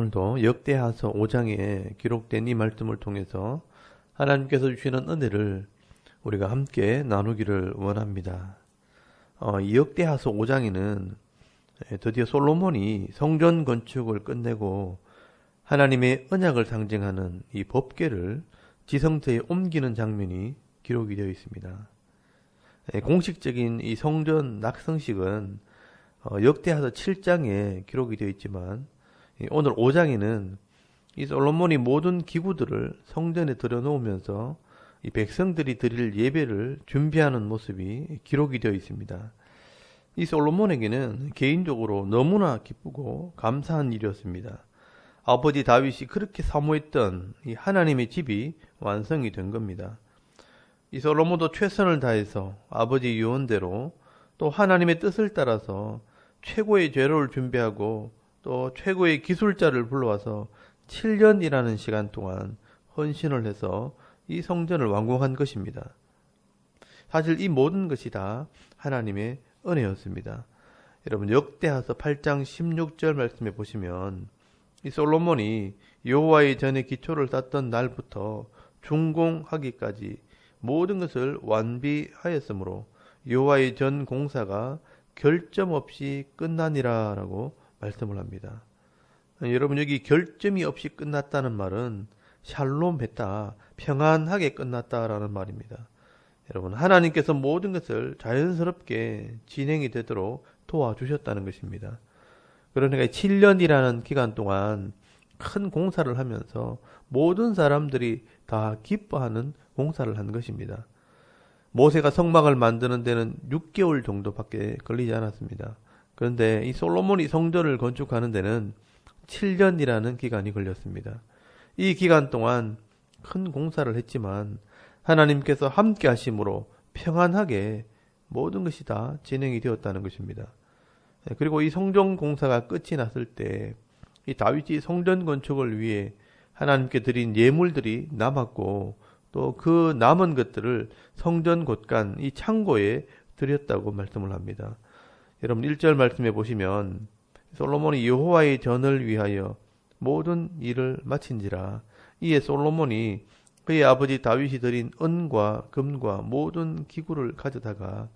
오늘도 역대하서 5장에 기록된 이 말씀을 통해서 하나님께서 주시는 은혜를 우리가 함께 나누기를 원합니다. 어, 이 역대하서 5장에는 드디어 솔로몬이 성전 건축을 끝내고 하나님의 언약을 상징하는 이 법궤를 지성소에 옮기는 장면이 기록이 되어 있습니다. 공식적인 이 성전 낙성식은 어, 역대하서 7장에 기록이 되어 있지만 오늘 5장에는 이 솔로몬이 모든 기구들을 성전에 들여놓으면서 이 백성들이 드릴 예배를 준비하는 모습이 기록이 되어 있습니다. 이 솔로몬에게는 개인적으로 너무나 기쁘고 감사한 일이었습니다. 아버지 다윗이 그렇게 사모했던 이 하나님의 집이 완성이 된 겁니다. 이 솔로몬도 최선을 다해서 아버지 유언대로 또 하나님의 뜻을 따라서 최고의 죄로를 준비하고 또 최고의 기술자를 불러와서 7년이라는 시간 동안 헌신을 해서 이 성전을 완공한 것입니다. 사실 이 모든 것이 다 하나님의 은혜였습니다. 여러분 역대하서 8장 16절 말씀에 보시면 이 솔로몬이 여호와의 전에 기초를 쌓던 날부터 준공하기까지 모든 것을 완비하였으므로 여호와의 전 공사가 결점 없이 끝나니라라고 말씀을 합니다. 여러분 여기 결점이 없이 끝났다는 말은 샬롬했다, 평안하게 끝났다라는 말입니다. 여러분 하나님께서 모든 것을 자연스럽게 진행이 되도록 도와주셨다는 것입니다. 그러니까 7년이라는 기간 동안 큰 공사를 하면서 모든 사람들이 다 기뻐하는 공사를 한 것입니다. 모세가 성막을 만드는 데는 6개월 정도밖에 걸리지 않았습니다. 그런데 이 솔로몬이 성전을 건축하는 데는 7년이라는 기간이 걸렸습니다. 이 기간 동안 큰 공사를 했지만 하나님께서 함께 하심으로 평안하게 모든 것이 다 진행이 되었다는 것입니다. 그리고 이 성전 공사가 끝이 났을 때 이 다윗이 성전 건축을 위해 하나님께 드린 예물들이 남았고 또 그 남은 것들을 성전 곳간 이 창고에 드렸다고 말씀을 합니다. 여러분 1절 말씀해 보시면 솔로몬이 여호와의 전을 위하여 모든 일을 마친지라 이에 솔로몬이 그의 아버지 다윗이 드린 은과 금과 모든 기구를 가져다가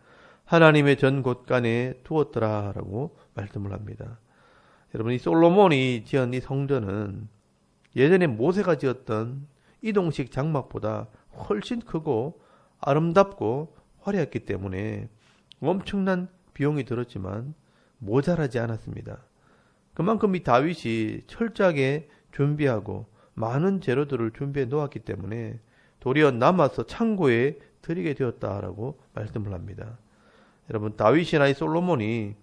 하나님의 전 곳간에 두었더라라고 말씀을 합니다. 여러분 이 솔로몬이 지은 이 성전은 예전에 모세가 지었던 이동식 장막보다 훨씬 크고 아름답고 화려했기 때문에 엄청난 비용이 들었지만 모자라지 않았습니다. 그만큼 이 다윗이 철저하게 준비하고 많은 재료들을 준비해 놓았기 때문에 도리어 남아서 창고에 드리게 되었다라고 말씀을 합니다. 여러분 다윗이나 이 솔로몬이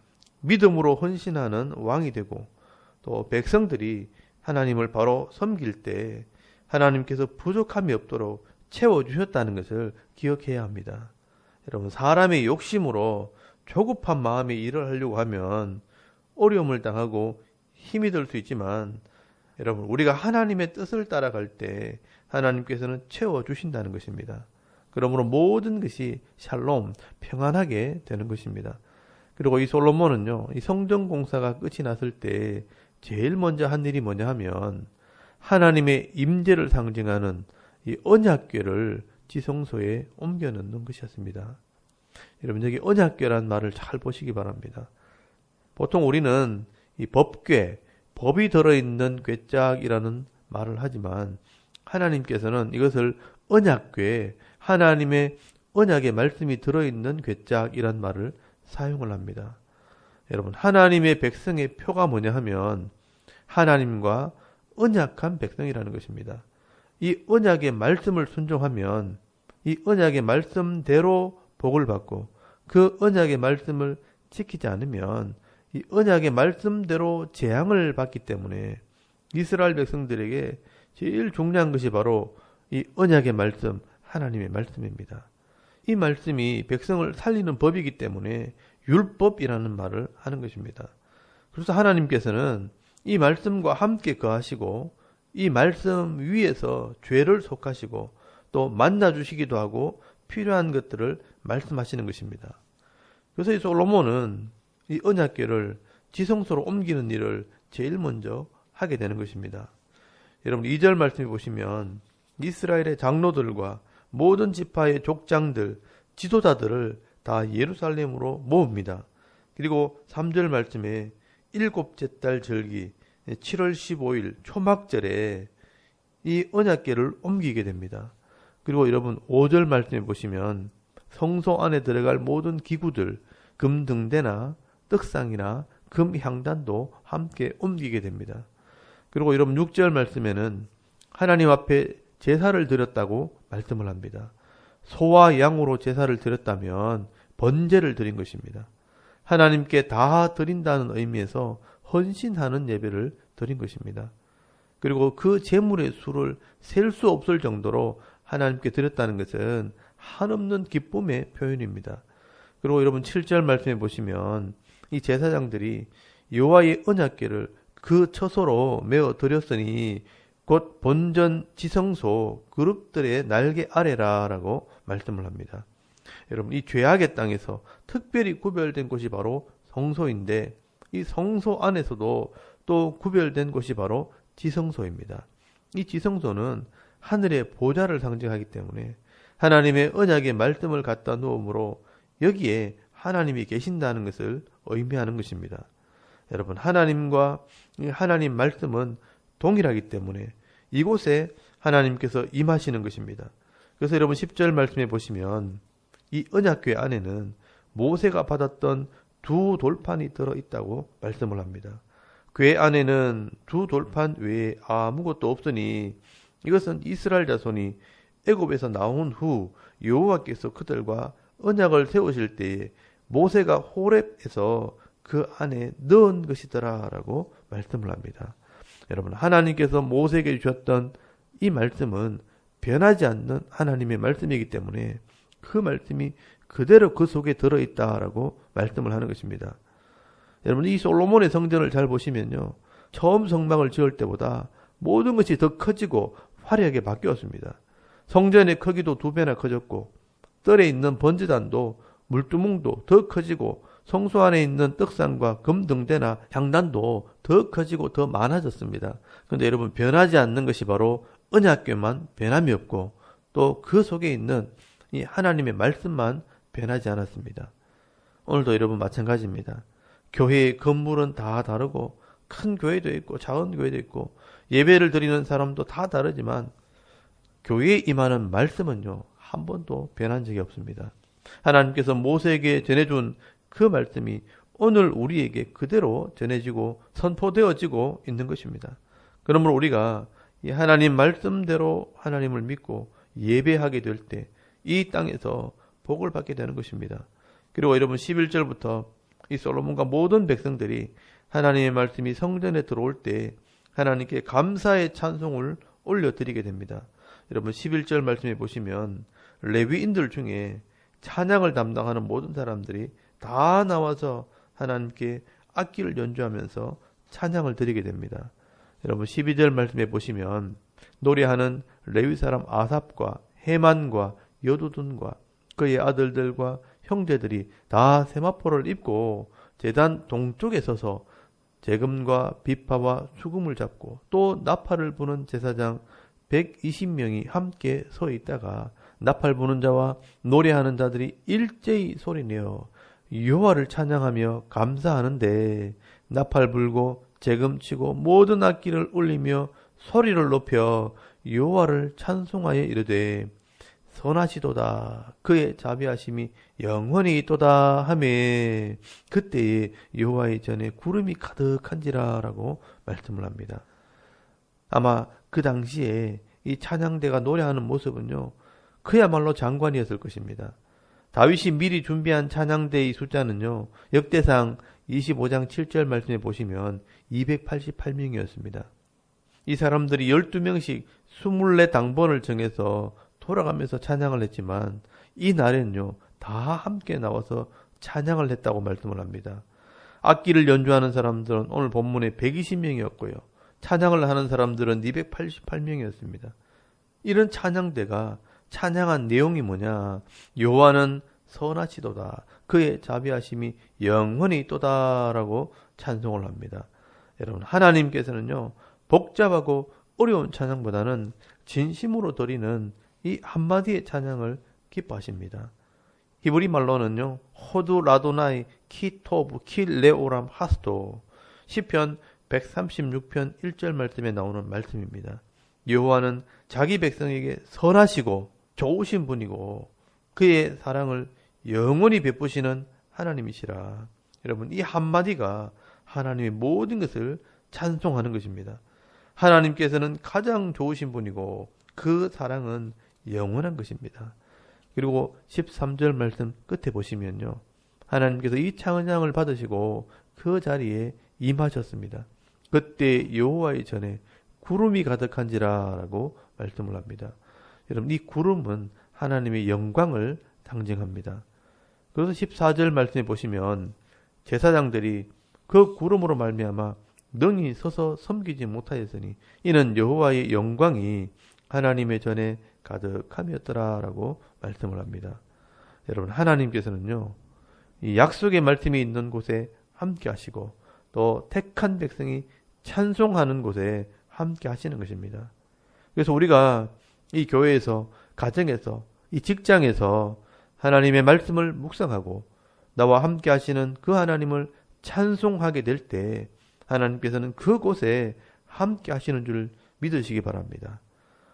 믿음으로 헌신하는 왕이 되고 또 백성들이 하나님을 바로 섬길 때 하나님께서 부족함이 없도록 채워 주셨다는 것을 기억해야 합니다. 여러분 사람의 욕심으로 조급한 마음에 일을 하려고 하면 어려움을 당하고 힘이 들 수 있지만 여러분 우리가 하나님의 뜻을 따라갈 때 하나님께서는 채워 주신다는 것입니다. 그러므로 모든 것이 샬롬 평안하게 되는 것입니다. 그리고 이 솔로몬은요, 이 성전 공사가 끝이 났을 때 제일 먼저 한 일이 뭐냐 하면 하나님의 임재를 상징하는 이 언약궤를 지성소에 옮겨 놓는 것이었습니다. 여러분 여기 언약궤란 말을 잘 보시기 바랍니다. 보통 우리는 이 법궤, 법이 들어있는 궤짝이라는 말을 하지만 하나님께서는 이것을 언약궤, 하나님의 언약의 말씀이 들어있는 궤짝이란 말을 사용을 합니다. 여러분, 하나님의 백성의 표가 뭐냐 하면 하나님과 언약한 백성이라는 것입니다. 이 언약의 말씀을 순종하면 이 언약의 말씀대로 복을 받고 그 언약의 말씀을 지키지 않으면 이 언약의 말씀대로 재앙을 받기 때문에 이스라엘 백성들에게 제일 중요한 것이 바로 이 언약의 말씀, 하나님의 말씀입니다. 이 말씀이 백성을 살리는 법이기 때문에 율법이라는 말을 하는 것입니다. 그래서 하나님께서는 이 말씀과 함께 거하시고 이 말씀 위에서 죄를 속하시고 또 만나 주시기도 하고 필요한 것들을 말씀하시는 것입니다. 그래서 이 솔로몬은 이 언약궤를 지성소로 옮기는 일을 제일 먼저 하게 되는 것입니다. 여러분 2절 말씀해 보시면 이스라엘의 장로들과 모든 지파의 족장들, 지도자들을 다 예루살렘으로 모읍니다. 그리고 3절 말씀에 일곱째 달 절기 7월 15일 초막절에 이 언약계를 옮기게 됩니다. 그리고 여러분 5절 말씀해 보시면 성소 안에 들어갈 모든 기구들 금 등대나 떡상이나 금 향단도 함께 옮기게 됩니다. 그리고 여러분 6절 말씀에는 하나님 앞에 제사를 드렸다고 말씀을 합니다. 소와 양으로 제사를 드렸다면 번제를 드린 것입니다. 하나님께 다 드린다는 의미에서 헌신하는 예배를 드린 것입니다. 그리고 그 제물의 수를 셀 수 없을 정도로 하나님께 드렸다는 것은 한없는 기쁨의 표현입니다. 그리고 여러분 7절 말씀해 보시면 이 제사장들이 여호와의 언약궤를 그 처소로 메어 드렸으니 곧 본전 지성소 그룹들의 날개 아래라라고 말씀을 합니다. 여러분 이 죄악의 땅에서 특별히 구별된 곳이 바로 성소인데 이 성소 안에서도 또 구별된 곳이 바로 지성소입니다. 이 지성소는 하늘의 보좌를 상징하기 때문에 하나님의 언약의 말씀을 갖다 놓음으로 여기에 하나님이 계신다는 것을 의미하는 것입니다. 여러분 하나님과 하나님 말씀은 동일하기 때문에 이곳에 하나님께서 임하시는 것입니다. 그래서 여러분 10절 말씀해 보시면 이 언약궤 안에는 모세가 받았던 두 돌판이 들어 있다고 말씀을 합니다. 궤 안에는 두 돌판 외에 아무것도 없으니 이것은 이스라엘 자손이 애굽에서 나온 후 여호와께서 그들과 언약을 세우실 때에 모세가 호렙에서 그 안에 넣은 것이더라라고 말씀을 합니다. 여러분 하나님께서 모세에게 주셨던 이 말씀은 변하지 않는 하나님의 말씀이기 때문에 그 말씀이 그대로 그 속에 들어있다라고 말씀을 하는 것입니다. 여러분 이 솔로몬의 성전을 잘 보시면요. 처음 성막을 지을 때보다 모든 것이 더 커지고 화려하게 바뀌었습니다. 성전의 크기도 두 배나 커졌고 뜰에 있는 번제단도 물두멍도 더 커지고 성소 안에 있는 떡상과 금등대나 향단도 더 커지고 더 많아졌습니다. 그런데 여러분 변하지 않는 것이 바로 언약궤만 변함이 없고 또 그 속에 있는 이 하나님의 말씀만 변하지 않았습니다. 오늘도 여러분 마찬가지입니다. 교회의 건물은 다 다르고 큰 교회도 있고 작은 교회도 있고 예배를 드리는 사람도 다 다르지만 교회에 임하는 말씀은요 한 번도 변한 적이 없습니다. 하나님께서 모세에게 전해준 그 말씀이 오늘 우리에게 그대로 전해지고 선포되어지고 있는 것입니다. 그러므로 우리가 이 하나님 말씀대로 하나님을 믿고 예배하게 될 때 이 땅에서 복을 받게 되는 것입니다. 그리고 여러분 11절부터 이 솔로몬과 모든 백성들이 하나님의 말씀이 성전에 들어올 때 하나님께 감사의 찬송을 올려드리게 됩니다. 여러분 11절 말씀에 보시면 레위인들 중에 찬양을 담당하는 모든 사람들이 다 나와서 하나님께 악기를 연주하면서 찬양을 드리게 됩니다. 여러분 12절 말씀에 보시면 노래하는 레위 사람 아삽과 해만과 여두둔과 그의 아들들과 형제들이 다 세마포를 입고 재단 동쪽에 서서 재금과 비파와 수금을 잡고 또 나팔을 부는 제사장 120명이 함께 서 있다가 나팔 부는 자와 노래하는 자들이 일제히 소리내어 여호와를 찬양하며 감사하는데 나팔 불고 재금 치고 모든 악기를 울리며 소리를 높여 여호와를 찬송하여 이르되 선하시도다 그의 자비하심이 영원히 있도다 하매 그때에 여호와의 전에 구름이 가득한지라라고 말씀을 합니다. 아마 그 당시에 이 찬양대가 노래하는 모습은요 그야말로 장관이었을 것입니다. 다윗이 미리 준비한 찬양대의 숫자는요, 역대상 25장 7절 말씀에 보시면 288명이었습니다. 이 사람들이 12명씩 24 당번을 정해서 돌아가면서 찬양을 했지만 이 날에는요, 다 함께 나와서 찬양을 했다고 말씀을 합니다. 악기를 연주하는 사람들은 오늘 본문에 120명이었고요. 찬양을 하는 사람들은 288명이었습니다. 이런 찬양대가 찬양한 내용이 뭐냐? 요한은 선하시도다. 그의 자비하심이 영원히 있도다라고 찬송을 합니다. 여러분, 하나님께서는요, 복잡하고 어려운 찬양보다는 진심으로 드리는 이 한마디의 찬양을 기뻐하십니다. 히브리 말로는요. 호두 라도나이 키토브 킬레오람 하스도 시편 136편 1절 말씀에 나오는 말씀입니다. 여호와는 자기 백성에게 선하시고 좋으신 분이고 그의 사랑을 영원히 베푸시는 하나님이시라. 여러분 이 한마디가 하나님의 모든 것을 찬송하는 것입니다. 하나님께서는 가장 좋으신 분이고 그 사랑은 영원한 것입니다. 그리고 13절 말씀 끝에 보시면요. 하나님께서 이 찬양을 받으시고 그 자리에 임하셨습니다. 그때 여호와의 전에 구름이 가득한지라라고 말씀을 합니다. 여러분 이 구름은 하나님의 영광을 상징합니다. 그래서 14절 말씀에 보시면 제사장들이 그 구름으로 말미암아 능히 서서 섬기지 못하였으니 이는 여호와의 영광이 하나님의 전에 가득함이었더라라고 말씀을 합니다. 여러분 하나님께서는요 이 약속의 말씀이 있는 곳에 함께 하시고 또 택한 백성이 찬송하는 곳에 함께 하시는 것입니다. 그래서 우리가 이 교회에서 가정에서 이 직장에서 하나님의 말씀을 묵상하고 나와 함께 하시는 그 하나님을 찬송하게 될 때 하나님께서는 그곳에 함께 하시는 줄 믿으시기 바랍니다.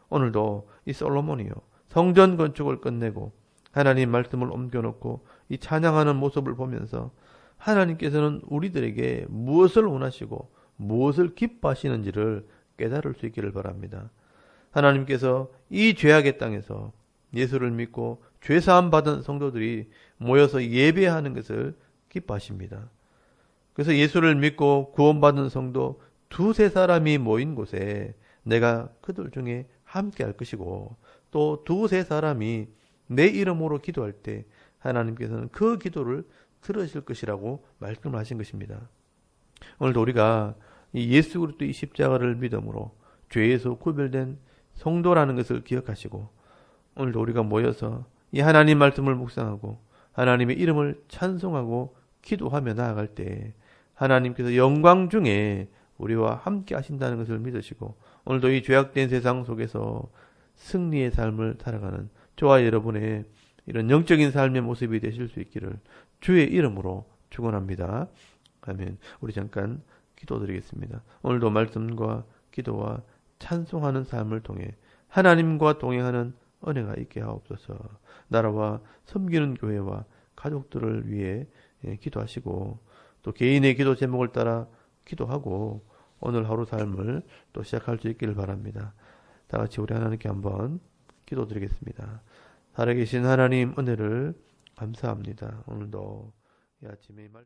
오늘도 이 솔로몬이요. 성전 건축을 끝내고 하나님 말씀을 옮겨놓고 이 찬양하는 모습을 보면서 하나님께서는 우리들에게 무엇을 원하시고 무엇을 기뻐하시는지를 깨달을 수 있기를 바랍니다. 하나님께서 이 죄악의 땅에서 예수를 믿고 죄사함 받은 성도들이 모여서 예배하는 것을 기뻐하십니다. 그래서 예수를 믿고 구원받은 성도 두세 사람이 모인 곳에 내가 그들 중에 함께 할 것이고 또 두 세 사람이 내 이름으로 기도할 때 하나님께서는 그 기도를 들으실 것이라고 말씀을 하신 것입니다. 오늘도 우리가 예수 그리스도의 십자가를 믿음으로 죄에서 구별된 성도라는 것을 기억하시고 오늘도 우리가 모여서 이 하나님 말씀을 묵상하고 하나님의 이름을 찬송하고 기도하며 나아갈 때 하나님께서 영광 중에 우리와 함께 하신다는 것을 믿으시고 오늘도 이 죄악된 세상 속에서 승리의 삶을 살아가는 저와 여러분의 이런 영적인 삶의 모습이 되실 수 있기를 주의 이름으로 축원합니다. 아멘. 우리 잠깐 기도드리겠습니다. 오늘도 말씀과 기도와 찬송하는 삶을 통해 하나님과 동행하는 은혜가 있게 하옵소서. 나라와 섬기는 교회와 가족들을 위해 예, 기도하시고 또 개인의 기도 제목을 따라 기도하고 오늘 하루 삶을 또 시작할 수 있기를 바랍니다. 다 같이 우리 하나님께 한번 기도드리겠습니다. 살아계신 하나님 은혜를 감사합니다. 오늘도 이 아침에 말